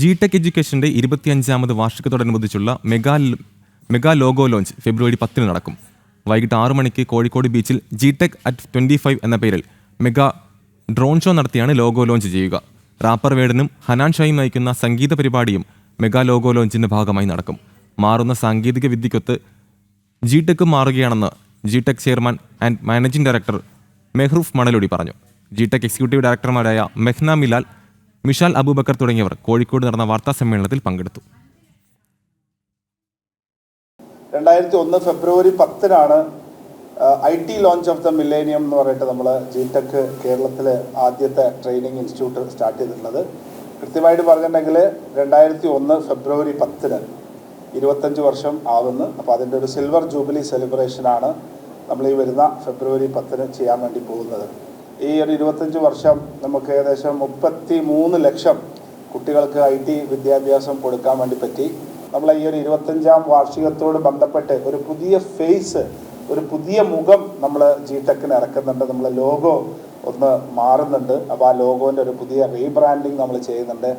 G tech എഡ്യൂക്കേഷന്റെ ഇരുപത്തിയഞ്ചാമത് വാർഷികത്തോടനുബന്ധിച്ചുള്ള mega mega logo launch February പത്തിന് നടക്കും. വൈകിട്ട് ആറു മണിക്ക് കോഴിക്കോട് ബീച്ചിൽ G tech at twenty five എന്ന പേരിൽ മെഗാ ഡ്രോൺ ഷോ നടത്തിയാണ് ലോഗോ ലോഞ്ച് ചെയ്യുക. റാപ്പർ വേടനും ഹനാൻ ഷായും നയിക്കുന്ന സംഗീത പരിപാടിയും മെഗാ ലോഗോ ലോഞ്ചിന്റെ ഭാഗമായി നടക്കും. മാറുന്ന സാങ്കേതിക വിദ്യക്കൊത്ത് G tech മാറുകയാണെന്ന് G tech chairman and managing director Mehroof Manaludi പറഞ്ഞു. ജി ടെക് എക്സിക്യൂട്ടീവ് ഡയറക്ടർമാരായ മെഹ്ന മിലാൽ മിഷാൽ അബൂബക്കർ തുടങ്ങിയവർ കോഴിക്കോട് നടന്ന വാർത്താ സമ്മേളനത്തിൽ പങ്കെടുത്തു. രണ്ടായിരത്തി ഒന്ന് ഫെബ്രുവരി പത്തിനാണ് I T launch of the millennium എന്ന് പറഞ്ഞിട്ട് നമ്മൾ ജി ടെക് കേരളത്തിലെ ആദ്യത്തെ ട്രെയിനിങ് ഇൻസ്റ്റിറ്റ്യൂട്ട് സ്റ്റാർട്ട് ചെയ്തിട്ടുള്ളത്. കൃത്യമായിട്ട് പറഞ്ഞിട്ടുണ്ടെങ്കിൽ രണ്ടായിരത്തി ഒന്ന് ഫെബ്രുവരി പത്തിന് ഇരുപത്തഞ്ച് വർഷം ആവുന്നു. അപ്പോൾ അതിന്റെ ഒരു സിൽവർ ജൂബിലി സെലിബ്രേഷനാണ് നമ്മൾ ഈ വരുന്ന ഫെബ്രുവരി പത്തിന് ചെയ്യാൻ വേണ്ടി പോകുന്നത്. ഈ ഒരു ഇരുപത്തഞ്ച് വർഷം നമുക്ക് ഏകദേശം മുപ്പത്തി മൂന്ന് ലക്ഷം കുട്ടികൾക്ക് ഐ ടി വിദ്യാഭ്യാസം കൊടുക്കാൻ വേണ്ടി പറ്റി. നമ്മൾ ഈ ഒരു ഇരുപത്തഞ്ചാം വാർഷികത്തോട് ബന്ധപ്പെട്ട് ഒരു പുതിയ ഫേസ് ഒരു പുതിയ മുഖം നമ്മൾ ജി ടെക്കിന് ഇറക്കുന്നുണ്ട്. നമ്മൾ ലോഗോ ഒന്ന് മാറുന്നുണ്ട്. അപ്പോൾ ആ ലോഗോന്റെ ഒരു പുതിയ റീബ്രാൻഡിങ് നമ്മൾ ചെയ്യുന്നുണ്ട്.